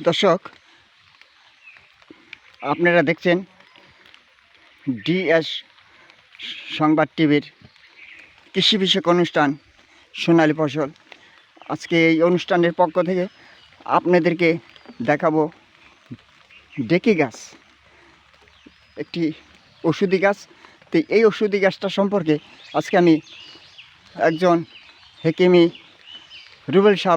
দর্শক, আপনারা দেখছেন ডিএস সংবাদ টিভির কৃষি বিষয়ক অনুষ্ঠান, সোনালী ফসল। আজকে এই অনুষ্ঠানের পক্ষ থেকে আপনাদেরকে দেখাবো ডেকি গাছ। একটি ওষুধি গাছ। তো এই ওষুধি গাছটা সম্পর্কে আজকে আমি একজন হেকিমি রুবেল সাহ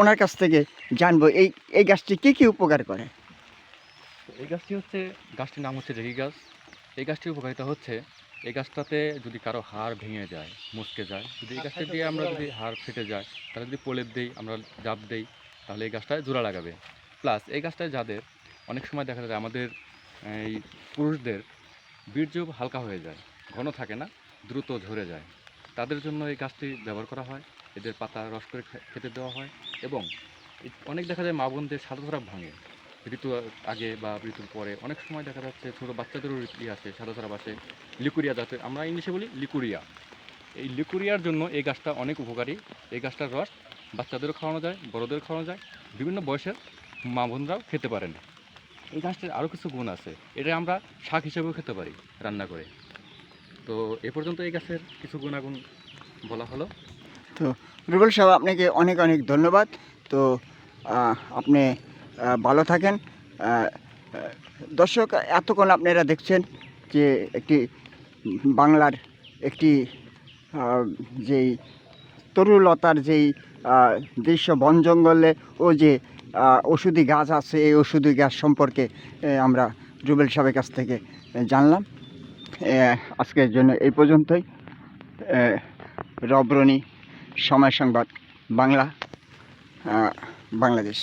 ওনার কাছ থেকে জানব এই এই গাছটি কী কী উপকার করে? এই গাছটি হচ্ছে, গাছটির নাম হচ্ছে রেগি গাছ। এই গাছটির উপকারিতা হচ্ছে, এই গাছটাতে যদি কারও হাড় ভেঙে যায় মুচকে যায়, যদি এই গাছটা দিয়ে আমরা যদি হাড় ফেটে যায়, তাহলে যদি প্রলেপ দিই, আমরা জাপ দিই, তাহলে এই গাছটায় জোড়া লাগাবে। প্লাস এই গাছটায় যাদের অনেক সময় দেখা যায় আমাদের, এই পুরুষদের বীর্য হালকা হয়ে যায়, ঘন থাকে না, দ্রুত ঝরে যায়। তাদের জন্য এই গাছটি ব্যবহার করা হয়। এদের পাতা রস করে খেতে দেওয়া হয় এবং অনেক দেখা যায় মা বোনদের সাদা ভাঙে। ঋতু আগে বা ঋতুর পরে অনেক সময় দেখা যাচ্ছে ছোটো বাচ্চাদেরও ই আছে, সাদা সাদা বাসে। লিকুরিয়া যাতে আমরা ইংলিশে বলি লিকুরিয়া। এই লিকুরিয়ার জন্য এই গাছটা অনেক উপকারী। এই গাছটার রস বাচ্চাদেরও খাওয়ানো যায় বড়োদের খাওয়ানো যায়। বিভিন্ন বয়সের মা বোনরাও খেতে পারেন। এই গাছটির আরও কিছু গুণ আছে। এটা আমরা শাক হিসেবেও খেতে পারি রান্না করে। তো এ পর্যন্ত এই গাছের কিছু গুণাগুণ বলা হলো। তো রুবেল সাহেব, আপনাকে অনেক অনেক ধন্যবাদ। তো আপনি ভালো থাকেন। দর্শক, এতক্ষণ আপনারা দেখছেন যে একটি বাংলার একটি যেই তরুলতার যেই দৃশ্য বন জঙ্গলে ও যে ওষুধি গাছ আছে, এই ওষুধি গাছ সম্পর্কে আমরা রুবেল সাহেবের কাছ থেকে জানলাম। আজকের জন্য এই পর্যন্তই। রবরণী সময় সংবাদ বাংলা বাংলাদেশ।